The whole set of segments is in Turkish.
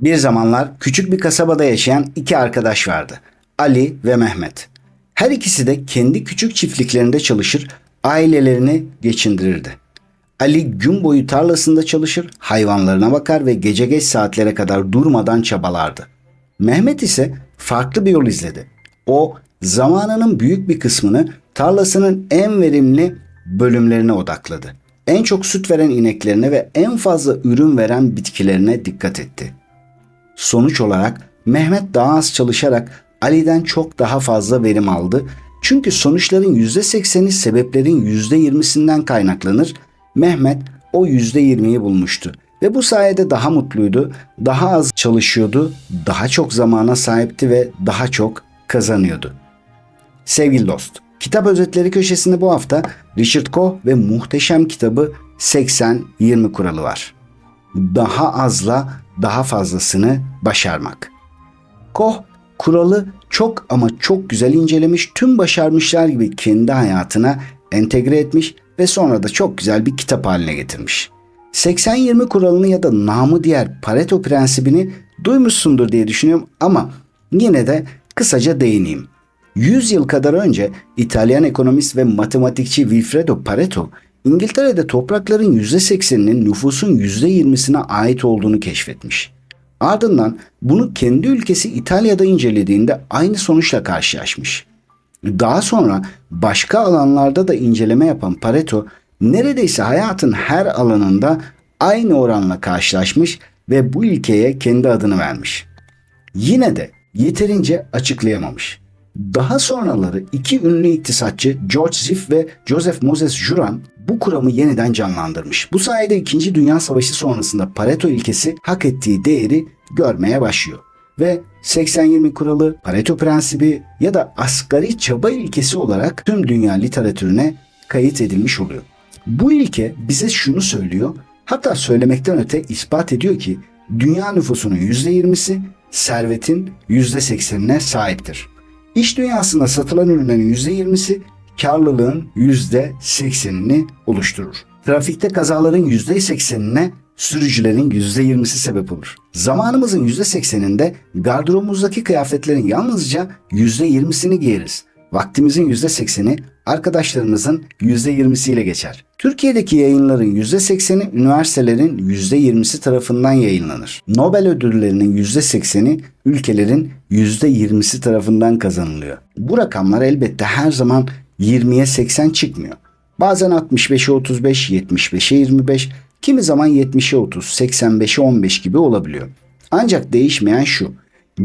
Bir zamanlar küçük bir kasabada yaşayan iki arkadaş vardı. Ali ve Mehmet. Her ikisi de kendi küçük çiftliklerinde çalışır, ailelerini geçindirirdi. Ali gün boyu tarlasında çalışır, hayvanlarına bakar ve gece geç saatlere kadar durmadan çabalardı. Mehmet ise farklı bir yol izledi. O zamanının büyük bir kısmını tarlasının en verimli bölümlerine odakladı. En çok süt veren ineklerine ve en fazla ürün veren bitkilerine dikkat etti. Sonuç olarak Mehmet daha az çalışarak Ali'den çok daha fazla verim aldı. Çünkü sonuçların %80'i sebeplerin %20'sinden kaynaklanır. Mehmet o %20'yi bulmuştu ve bu sayede daha mutluydu, daha az çalışıyordu, daha çok zamana sahipti ve daha çok kazanıyordu. Sevgili dost, kitap özetleri köşesinde bu hafta Richard Koch ve muhteşem kitabı 80-20 kuralı var. Daha azla daha fazlasını başarmak. Koch kuralı çok ama çok güzel incelemiş, tüm başarmışlar gibi kendi hayatına entegre etmiş ve sonra da çok güzel bir kitap haline getirmiş. 80-20 kuralını ya da namı diğer Pareto prensibini duymuşsundur diye düşünüyorum ama yine de kısaca değineyim. 100 yıl kadar önce İtalyan ekonomist ve matematikçi Wilfredo Pareto İngiltere'de toprakların %80'inin nüfusun %20'sine ait olduğunu keşfetmiş. Ardından bunu kendi ülkesi İtalya'da incelediğinde aynı sonuçla karşılaşmış. Daha sonra başka alanlarda da inceleme yapan Pareto neredeyse hayatın her alanında aynı oranla karşılaşmış ve bu ilkeye kendi adını vermiş. Yine de yeterince açıklayamamış. Daha sonraları iki ünlü iktisatçı George Ziff ve Joseph Moses Juran bu kuramı yeniden canlandırmış. Bu sayede 2. Dünya Savaşı sonrasında Pareto ilkesi hak ettiği değeri görmeye başlıyor. Ve 80-20 kuralı, Pareto prensibi ya da asgari çaba ilkesi olarak tüm dünya literatürüne kayıt edilmiş oluyor. Bu ilke bize şunu söylüyor, hatta söylemekten öte ispat ediyor ki dünya nüfusunun %20'si servetin %80'ine sahiptir. İş dünyasında satılan ürünlerin %20'si karlılığın %80'ini oluşturur. Trafikte kazaların %80'ine sürücülerin %20'si sebep olur. Zamanımızın %80'inde gardırobumuzdaki kıyafetlerin yalnızca %20'sini giyeriz. Vaktimizin %80'i arkadaşlarımızın %20'siyle geçer. Türkiye'deki yayınların %80'i üniversitelerin %20'si tarafından yayınlanır. Nobel ödüllerinin %80'i ülkelerin %20'si tarafından kazanılıyor. Bu rakamlar elbette her zaman 20'ye 80 çıkmıyor. Bazen 65'e 35, 75'e 25, kimi zaman 70'e 30, 85'e 15 gibi olabiliyor. Ancak değişmeyen şu.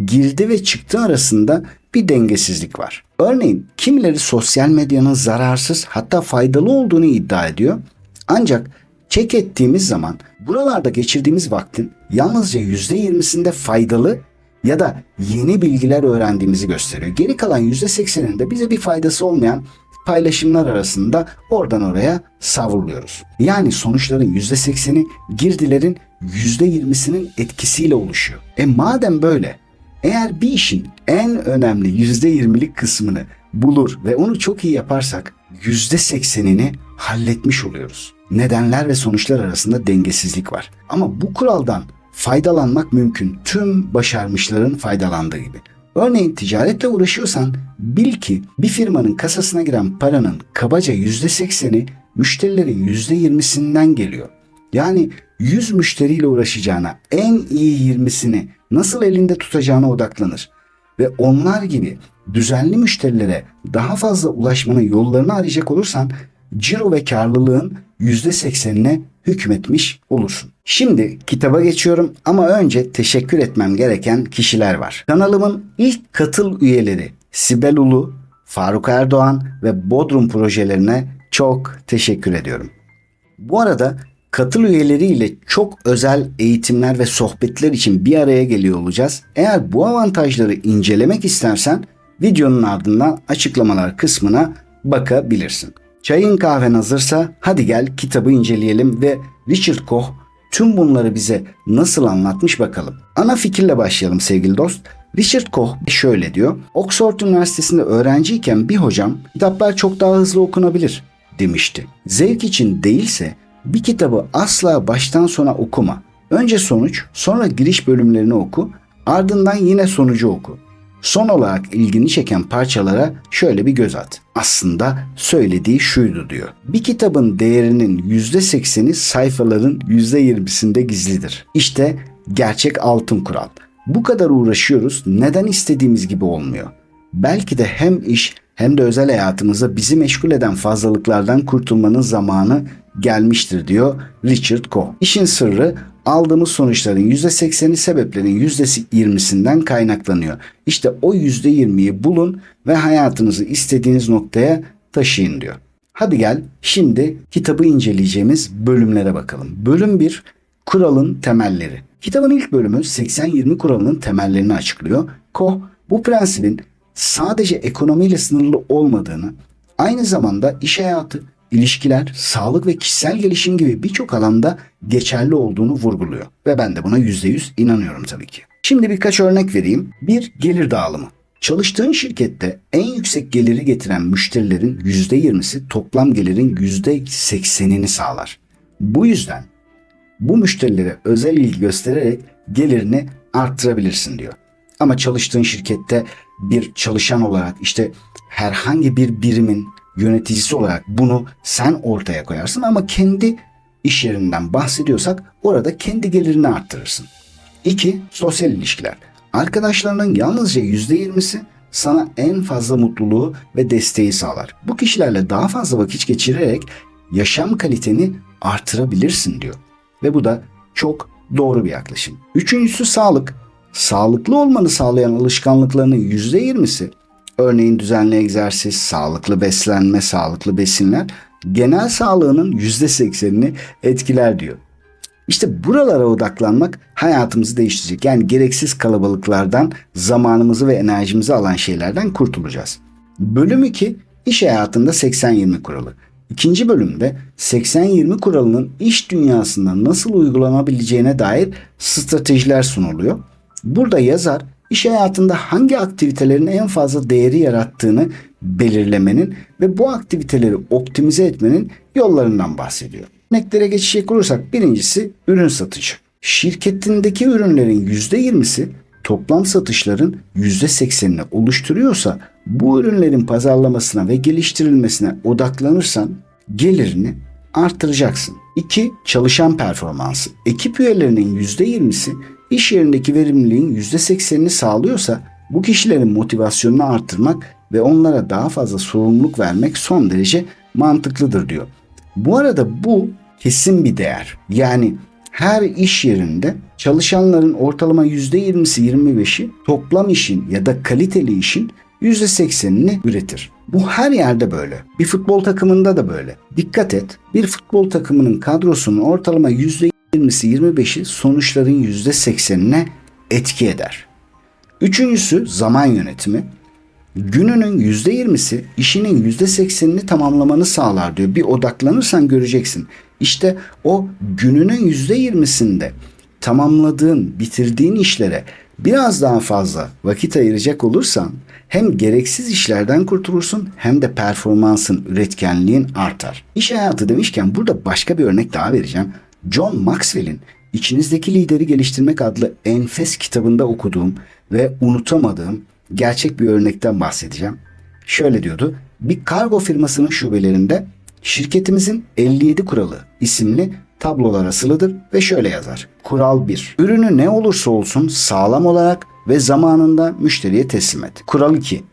Girdi ve çıktı arasında bir dengesizlik var. Örneğin kimileri sosyal medyanın zararsız hatta faydalı olduğunu iddia ediyor. Ancak çek ettiğimiz zaman buralarda geçirdiğimiz vaktin yalnızca %20'sinde faydalı ya da yeni bilgiler öğrendiğimizi gösteriyor. Geri kalan %80'inde bize bir faydası olmayan paylaşımlar arasında oradan oraya savruluyoruz. Yani sonuçların %80'i girdilerin %20'sinin etkisiyle oluşuyor. E madem böyle eğer bir işin en önemli %20'lik kısmını bulur ve onu çok iyi yaparsak %80'ini halletmiş oluyoruz. Nedenler ve sonuçlar arasında dengesizlik var. Ama bu kuraldan faydalanmak mümkün. Tüm başarmışların faydalandığı gibi. Örneğin ticaretle uğraşıyorsan bil ki bir firmanın kasasına giren paranın kabaca %80'i müşterilerin %20'sinden geliyor. Yani 100 müşteriyle uğraşacağına en iyi 20'sini nasıl elinde tutacağına odaklanır. Ve onlar gibi düzenli müşterilere daha fazla ulaşmanın yollarını arayacak olursan ciro ve karlılığın %80'ine hükmetmiş olursun. Şimdi kitaba geçiyorum ama önce teşekkür etmem gereken kişiler var. Kanalımın ilk katıl üyeleri Sibel Ulu, Faruk Erdoğan ve Bodrum projelerine çok teşekkür ediyorum. Bu arada katıl üyeleriyle çok özel eğitimler ve sohbetler için bir araya geliyor olacağız. Eğer bu avantajları incelemek istersen videonun ardından açıklamalar kısmına bakabilirsin. Çayın kahven hazırsa hadi gel kitabı inceleyelim ve Richard Koch tüm bunları bize nasıl anlatmış bakalım. Ana fikirle başlayalım sevgili dost. Richard Koch şöyle diyor. Oxford Üniversitesi'nde öğrenciyken bir hocam kitaplar çok daha hızlı okunabilir demişti. Zevk için değilse bir kitabı asla baştan sona okuma. Önce sonuç, sonra giriş bölümlerini oku, ardından yine sonucu oku. Son olarak ilgini çeken parçalara şöyle bir göz at. Aslında söylediği şuydu diyor. Bir kitabın değerinin %80'i sayfaların %20'sinde gizlidir. İşte gerçek altın kural. Bu kadar uğraşıyoruz, neden istediğimiz gibi olmuyor? Belki de hem iş hem de özel hayatımızda bizi meşgul eden fazlalıklardan kurtulmanın zamanı gelmiştir diyor Richard Koch. İşin sırrı aldığımız sonuçların %80'i sebeplerin %20'sinden kaynaklanıyor. İşte o %20'yi bulun ve hayatınızı istediğiniz noktaya taşıyın diyor. Hadi gel şimdi kitabı inceleyeceğimiz bölümlere bakalım. Bölüm 1 Kuralın temelleri. Kitabın ilk bölümü 80-20 kuralının temellerini açıklıyor. Koch bu prensibin sadece ekonomiyle sınırlı olmadığını, aynı zamanda iş hayatı, ilişkiler, sağlık ve kişisel gelişim gibi birçok alanda geçerli olduğunu vurguluyor. Ve ben de buna %100 inanıyorum tabii ki. Şimdi birkaç örnek vereyim. Bir, gelir dağılımı. Çalıştığın şirkette en yüksek geliri getiren müşterilerin %20'si toplam gelirin %80'ini sağlar. Bu yüzden bu müşterilere özel ilgi göstererek gelirini arttırabilirsin diyor. Ama çalıştığın şirkette bir çalışan olarak işte herhangi bir birimin yöneticisi olarak bunu sen ortaya koyarsın ama kendi iş yerinden bahsediyorsak orada kendi gelirini arttırırsın. 2. Sosyal ilişkiler. Arkadaşlarının yalnızca %20'si sana en fazla mutluluğu ve desteği sağlar. Bu kişilerle daha fazla vakit geçirerek yaşam kaliteni artırabilirsin diyor. Ve bu da çok doğru bir yaklaşım. Üçüncüsü sağlık. Sağlıklı olmanı sağlayan alışkanlıklarının %20'si örneğin düzenli egzersiz, sağlıklı beslenme, sağlıklı besinler genel sağlığının %80'ini etkiler diyor. İşte buralara odaklanmak hayatımızı değiştirecek. Yani gereksiz kalabalıklardan zamanımızı ve enerjimizi alan şeylerden kurtulacağız. Bölüm 2 iş hayatında 80-20 kuralı. İkinci bölümde 80-20 kuralının iş dünyasında nasıl uygulanabileceğine dair stratejiler sunuluyor. Burada yazar iş hayatında hangi aktivitelerin en fazla değeri yarattığını belirlemenin ve bu aktiviteleri optimize etmenin yollarından bahsediyor. Örneklere geçecek olursak birincisi ürün satıcı. Şirketindeki ürünlerin %20'si toplam satışların %80'ini oluşturuyorsa bu ürünlerin pazarlamasına ve geliştirilmesine odaklanırsan gelirini artıracaksın. 2. Çalışan performansı. Ekip üyelerinin %20'si iş yerindeki verimliliğin %80'ini sağlıyorsa bu kişilerin motivasyonunu arttırmak ve onlara daha fazla sorumluluk vermek son derece mantıklıdır diyor. Bu arada bu kesin bir değer. Yani her iş yerinde çalışanların ortalama %20'si 25'i toplam işin ya da kaliteli işin %80'ini üretir. Bu her yerde böyle. Bir futbol takımında da böyle. Dikkat et. Bir futbol takımının kadrosunun ortalama %20'si 25'i sonuçların %80'ine etki eder. Üçüncüsü zaman yönetimi. Gününün %20'si işinin %80'ini tamamlamanı sağlar diyor. Bir odaklanırsan göreceksin. İşte o gününün %20'sinde tamamladığın, bitirdiğin işlere biraz daha fazla vakit ayıracak olursan hem gereksiz işlerden kurtulursun hem de performansın, üretkenliğin artar. İş hayatı demişken burada başka bir örnek daha vereceğim. John Maxwell'in İçinizdeki Lideri Geliştirmek adlı enfes kitabında okuduğum ve unutamadığım gerçek bir örnekten bahsedeceğim. Şöyle diyordu. Bir kargo firmasının şubelerinde şirketimizin 57 kuralı isimli tablolar asılıdır ve şöyle yazar. Kural 1. Ürünü ne olursa olsun sağlam olarak ve zamanında müşteriye teslim et. Kural 2.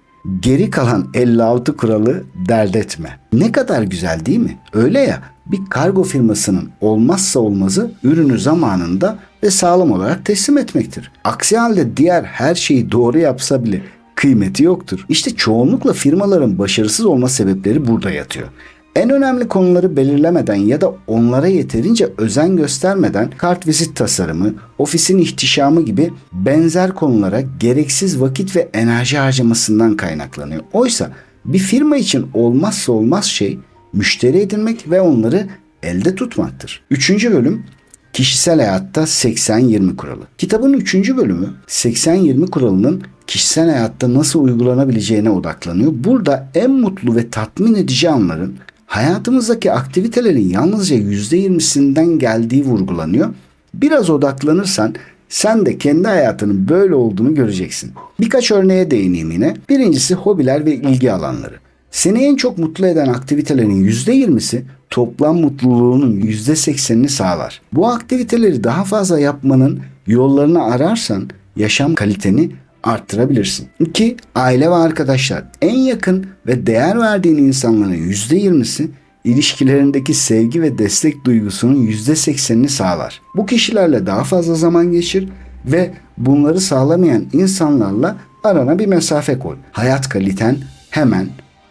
Geri kalan 56 kuralı dert etme. Ne kadar güzel değil mi? Öyle ya bir kargo firmasının olmazsa olmazı ürünü zamanında ve sağlam olarak teslim etmektir. Aksi halde diğer her şeyi doğru yapsa bile kıymeti yoktur. İşte çoğunlukla firmaların başarısız olma sebepleri burada yatıyor. En önemli konuları belirlemeden ya da onlara yeterince özen göstermeden kart vizit tasarımı, ofisin ihtişamı gibi benzer konulara gereksiz vakit ve enerji harcamasından kaynaklanıyor. Oysa bir firma için olmazsa olmaz şey müşteri edinmek ve onları elde tutmaktır. Üçüncü bölüm Kişisel hayatta 80-20 kuralı. Kitabın üçüncü bölümü 80-20 kuralının kişisel hayatta nasıl uygulanabileceğine odaklanıyor. Burada en mutlu ve tatmin edici anların hayatımızdaki aktivitelerin yalnızca %20'sinden geldiği vurgulanıyor Biraz odaklanırsan sen de kendi hayatının böyle olduğunu göreceksin. Birkaç örneğe değineyim yine. Birincisi hobiler ve ilgi alanları. Seni en çok mutlu eden aktivitelerin %20'si toplam mutluluğunun %80'ini sağlar. Bu aktiviteleri daha fazla yapmanın yollarını ararsan yaşam kaliteni arttırabilirsin. 2. Aile ve arkadaşlar. En yakın ve değer verdiğin insanların %20'si ilişkilerindeki sevgi ve destek duygusunun %80'ini sağlar. Bu kişilerle daha fazla zaman geçir ve bunları sağlamayan insanlarla arana bir mesafe koy. Hayat kaliten hemen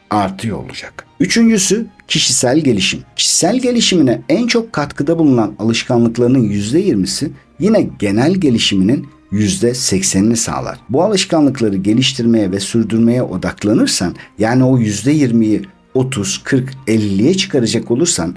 artıyor olacak. Üçüncüsü kişisel gelişim. Kişisel gelişimine en çok katkıda bulunan alışkanlıklarının %20'si yine genel gelişiminin %80'ini sağlar. Bu alışkanlıkları geliştirmeye ve sürdürmeye odaklanırsan yani o %20'yi 30, 40, 50'ye çıkaracak olursan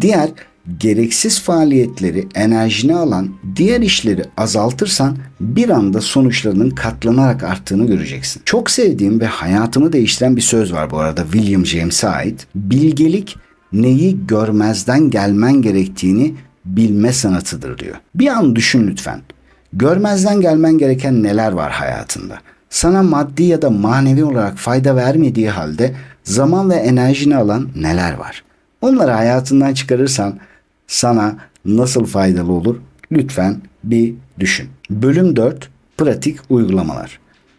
diğer gereksiz faaliyetleri enerjini alan diğer işleri azaltırsan bir anda sonuçlarının katlanarak arttığını göreceksin. Çok sevdiğim ve hayatımı değiştiren bir söz var bu arada William James'e ait. Bilgelik neyi görmezden gelmen gerektiğini bilme sanatıdır diyor. Bir an düşün lütfen. Görmezden gelmen gereken neler var hayatında? Sana maddi ya da manevi olarak fayda vermediği halde zaman ve enerjini alan neler var? Onları hayatından çıkarırsan sana nasıl faydalı olur? Lütfen bir düşün. Bölüm 4 Pratik uygulamalar.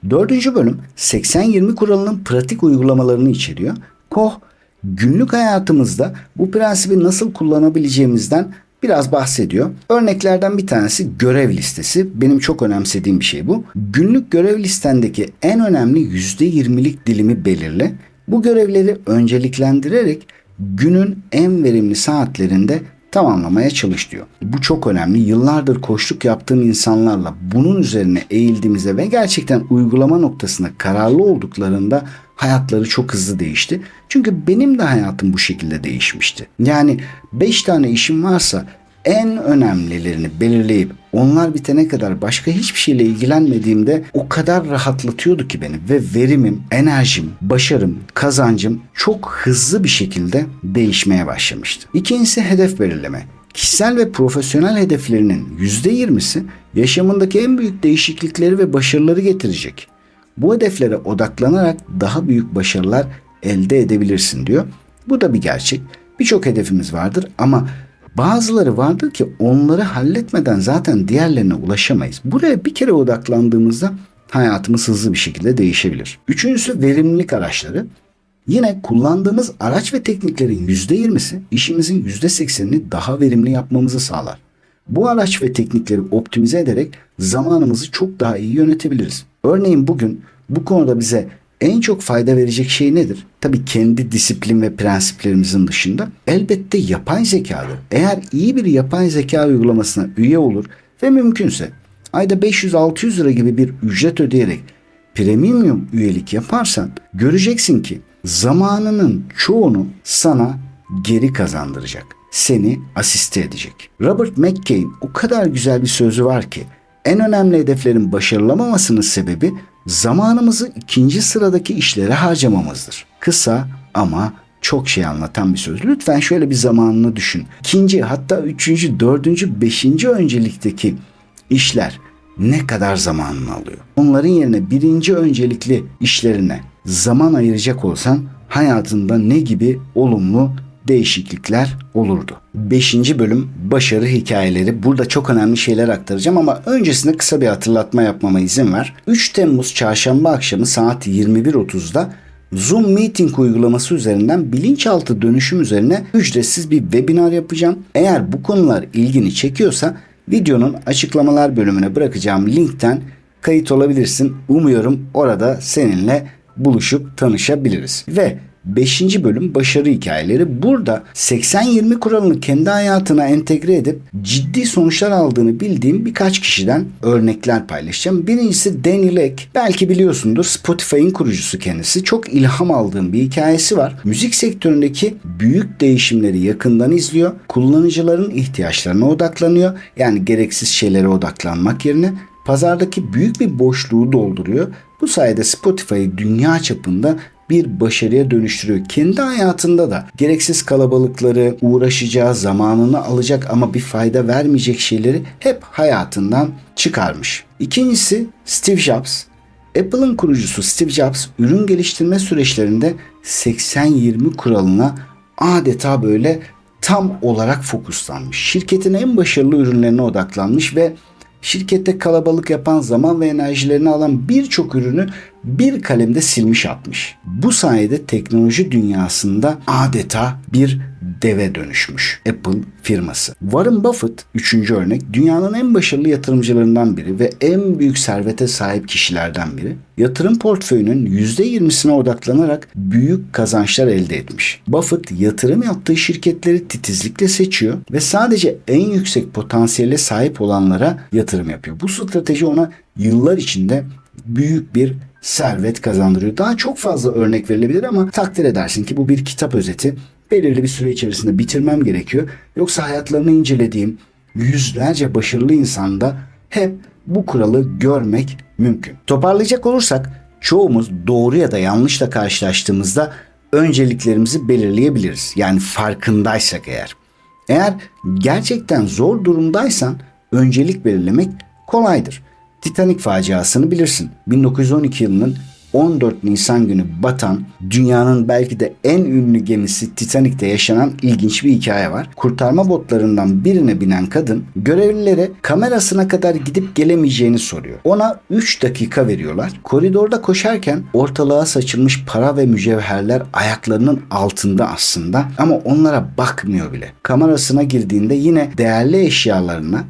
Dördüncü bölüm 80-20 kuralının pratik uygulamalarını içeriyor. Koh günlük hayatımızda bu prensibi nasıl kullanabileceğimizden biraz bahsediyor. Örneklerden bir tanesi görev listesi. Benim çok önemsediğim bir şey bu. Günlük görev listendeki en önemli %20'lik dilimi belirle. Bu görevleri önceliklendirerek günün en verimli saatlerinde tamamlamaya çalış diyor. Bu çok önemli. Yıllardır koştuk yaptığım insanlarla bunun üzerine eğildiğimizde ve gerçekten uygulama noktasında kararlı olduklarında hayatları çok hızlı değişti. Çünkü benim de hayatım bu şekilde değişmişti. Yani 5 tane işim varsa en önemlilerini belirleyip onlar bitene kadar başka hiçbir şeyle ilgilenmediğimde o kadar rahatlatıyordu ki beni ve verimim, enerjim, başarım, kazancım çok hızlı bir şekilde değişmeye başlamıştı. İkincisi hedef belirleme. Kişisel ve profesyonel hedeflerinin %20'si yaşamındaki en büyük değişiklikleri ve başarıları getirecek. Bu hedeflere odaklanarak daha büyük başarılar elde edebilirsin diyor. Bu da bir gerçek. Birçok hedefimiz vardır ama bazıları vardır ki onları halletmeden zaten diğerlerine ulaşamayız. Buraya bir kere odaklandığımızda hayatımız hızlı bir şekilde değişebilir. Üçüncüsü verimlilik araçları. Yine kullandığımız araç ve tekniklerin %20'si işimizin %80'ini daha verimli yapmamızı sağlar. Bu araç ve teknikleri optimize ederek zamanımızı çok daha iyi yönetebiliriz. Örneğin bugün bu konuda bize en çok fayda verecek şey nedir? Tabii kendi disiplin ve prensiplerimizin dışında elbette yapay zekadır. Eğer iyi bir yapay zeka uygulamasına üye olur ve mümkünse ayda 500-600 lira gibi bir ücret ödeyerek premium üyelik yaparsan göreceksin ki zamanının çoğunu sana geri kazandıracak. Seni asiste edecek. Robert McCain o kadar güzel bir sözü var ki en önemli hedeflerin başarılamamasının sebebi zamanımızı ikinci sıradaki işlere harcamamızdır. Kısa ama çok şey anlatan bir söz. Lütfen şöyle bir zamanını düşün. İkinci hatta üçüncü, dördüncü, beşinci öncelikteki işler ne kadar zamanını alıyor? Onların yerine birinci öncelikli işlerine zaman ayıracak olsan hayatında ne gibi olumlu değişiklikler olurdu. Beşinci bölüm başarı hikayeleri. Burada çok önemli şeyler aktaracağım ama öncesinde kısa bir hatırlatma yapmama izin ver. 3 Temmuz çarşamba akşamı saat 21.30'da Zoom Meeting uygulaması üzerinden bilinçaltı dönüşüm üzerine ücretsiz bir webinar yapacağım. Eğer bu konular ilgini çekiyorsa videonun açıklamalar bölümüne bırakacağım linkten kayıt olabilirsin. Umuyorum orada seninle buluşup tanışabiliriz. Ve 5. bölüm başarı hikayeleri. Burada 80-20 kuralını kendi hayatına entegre edip ciddi sonuçlar aldığını bildiğim birkaç kişiden örnekler paylaşacağım. Birincisi Danny Lake. Belki biliyorsundur Spotify'ın kurucusu kendisi. Çok ilham aldığım bir hikayesi var. Müzik sektöründeki büyük değişimleri yakından izliyor. Kullanıcıların ihtiyaçlarına odaklanıyor. Yani gereksiz şeylere odaklanmak yerine pazardaki büyük bir boşluğu dolduruyor. Bu sayede Spotify'ı dünya çapında bir başarıya dönüştürüyor. Kendi hayatında da gereksiz kalabalıkları, uğraşacağı, zamanını alacak ama bir fayda vermeyecek şeyleri hep hayatından çıkarmış. İkincisi Steve Jobs. Apple'ın kurucusu Steve Jobs ürün geliştirme süreçlerinde 80-20 kuralına adeta böyle tam olarak fokuslanmış. Şirketin en başarılı ürünlerine odaklanmış ve şirkette kalabalık yapan zaman ve enerjilerini alan birçok ürünü bir kalemde silmiş atmış. Bu sayede teknoloji dünyasında adeta bir deve dönüşmüş Apple firması. Warren Buffett üçüncü örnek dünyanın en başarılı yatırımcılarından biri ve en büyük servete sahip kişilerden biri. Yatırım portföyünün %20'sine odaklanarak büyük kazançlar elde etmiş. Buffett yatırım yaptığı şirketleri titizlikle seçiyor ve sadece en yüksek potansiyele sahip olanlara yatırım yapıyor. Bu strateji ona yıllar içinde büyük bir servet kazandırıyor. Daha çok fazla örnek verilebilir ama takdir edersin ki bu bir kitap özeti. Belirli bir süre içerisinde bitirmem gerekiyor. Yoksa hayatlarını incelediğim yüzlerce başarılı insanda hep bu kuralı görmek mümkün. Toparlayacak olursak çoğumuz doğru ya da yanlışla karşılaştığımızda önceliklerimizi belirleyebiliriz. Yani farkındaysak eğer. Eğer gerçekten zor durumdaysan öncelik belirlemek kolaydır. Titanic faciasını bilirsin. 1912 yılının 14 Nisan günü batan dünyanın belki de en ünlü gemisi Titanic'te yaşanan ilginç bir hikaye var. Kurtarma botlarından birine binen kadın görevlilere kamerasına kadar gidip gelemeyeceğini soruyor. Ona 3 dakika veriyorlar. Koridorda koşarken ortalığa saçılmış para ve mücevherler ayaklarının altında aslında ama onlara bakmıyor bile. Kamerasına girdiğinde yine değerli eşyalarına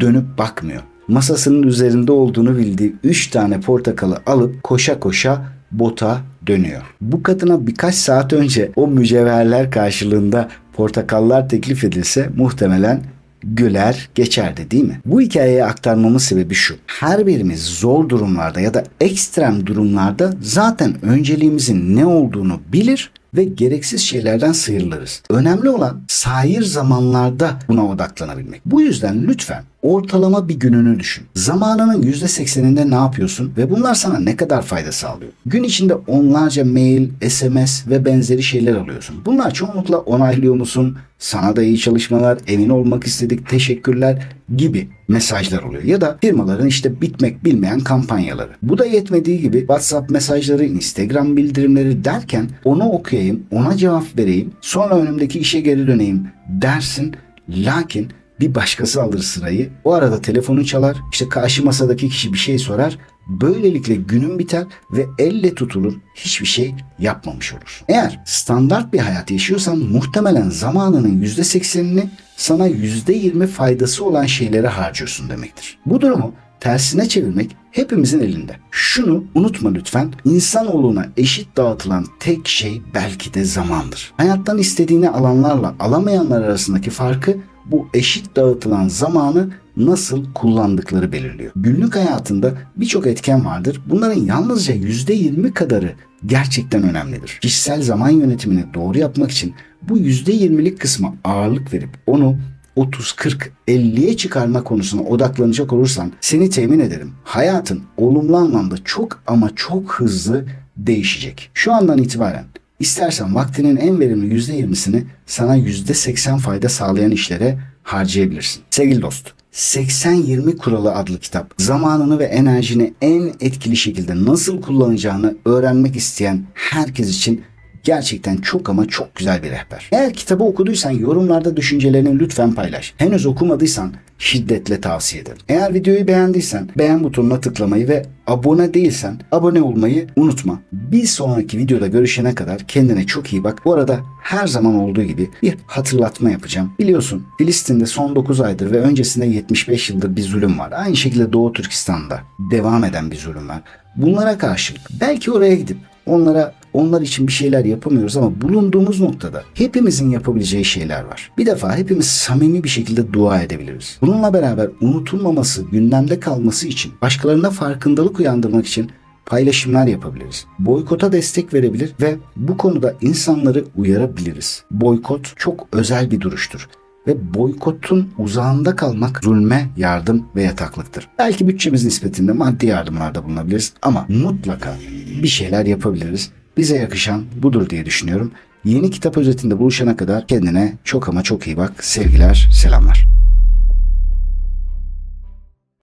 dönüp bakmıyor masasının üzerinde olduğunu bildiği 3 tane portakalı alıp koşa koşa bota dönüyor. Bu kadına birkaç saat önce o mücevherler karşılığında portakallar teklif edilse muhtemelen güler geçerdi değil mi? Bu hikayeye aktarmamın sebebi şu. Her birimiz zor durumlarda ya da ekstrem durumlarda zaten önceliğimizin ne olduğunu bilir ve gereksiz şeylerden sıyrılırız. Önemli olan sahir zamanlarda buna odaklanabilmek. Bu yüzden lütfen ortalama bir gününü düşün. Zamanının %80'inde ne yapıyorsun ve bunlar sana ne kadar fayda sağlıyor? Gün içinde onlarca mail, SMS ve benzeri şeyler alıyorsun. Bunlar çoğunlukla onaylıyor musun? Sana da iyi çalışmalar, emin olmak istedik, teşekkürler gibi mesajlar oluyor. Ya da firmaların işte bitmek bilmeyen kampanyaları. Bu da yetmediği gibi WhatsApp mesajları, Instagram bildirimleri derken onu okuyayım, ona cevap vereyim, sonra önümdeki işe geri döneyim dersin. Lakin bir başkası alır sırayı. O arada telefonu çalar. İşte karşı masadaki kişi bir şey sorar. Böylelikle günün biter ve elle tutulur hiçbir şey yapmamış olur. Eğer standart bir hayat yaşıyorsan muhtemelen zamanının %80'ini sana %20 faydası olan şeylere harcıyorsun demektir. Bu durumu tersine çevirmek hepimizin elinde. Şunu unutma lütfen. İnsanoğluna eşit dağıtılan tek şey belki de zamandır. Hayattan istediğini alanlarla alamayanlar arasındaki farkı bu eşit dağıtılan zamanı nasıl kullandıkları belirliyor. Günlük hayatında birçok etken vardır. Bunların yalnızca %20 kadarı gerçekten önemlidir. Kişisel zaman yönetimini doğru yapmak için bu %20'lik kısma ağırlık verip onu 30, 40, 50'ye çıkarma konusuna odaklanacak olursan seni temin ederim. Hayatın olumlu anlamda çok ama çok hızlı değişecek. Şu andan itibaren İstersen vaktinin en verimli %20'sini sana %80 fayda sağlayan işlere harcayabilirsin. Sevgili dost, 80-20 kuralı adlı kitap zamanını ve enerjini en etkili şekilde nasıl kullanacağını öğrenmek isteyen herkes için gerçekten çok ama çok güzel bir rehber. Eğer kitabı okuduysan yorumlarda düşüncelerini lütfen paylaş. Henüz okumadıysan şiddetle tavsiye ederim. Eğer videoyu beğendiysen beğen butonuna tıklamayı ve abone değilsen abone olmayı unutma. Bir sonraki videoda görüşene kadar kendine çok iyi bak. Bu arada her zaman olduğu gibi bir hatırlatma yapacağım. Biliyorsun Filistin'de son 9 aydır ve öncesinde 75 yıldır bir zulüm var. Aynı şekilde Doğu Türkistan'da devam eden bir zulüm var. Bunlara karşılık belki oraya gidip onlara onlar için bir şeyler yapamıyoruz ama bulunduğumuz noktada hepimizin yapabileceği şeyler var. Bir defa hepimiz samimi bir şekilde dua edebiliriz. Bununla beraber unutulmaması, gündemde kalması için, başkalarına farkındalık uyandırmak için paylaşımlar yapabiliriz. Boykota destek verebilir ve bu konuda insanları uyarabiliriz. Boykot çok özel bir duruştur ve boykotun uzağında kalmak zulme yardım ve yataklıktır. Belki bütçemiz nispetinde maddi yardımlarda bulunabiliriz ama mutlaka bir şeyler yapabiliriz Bize yakışan budur diye düşünüyorum. Yeni kitap özetinde buluşana kadar kendine çok ama çok iyi bak. Sevgiler, selamlar.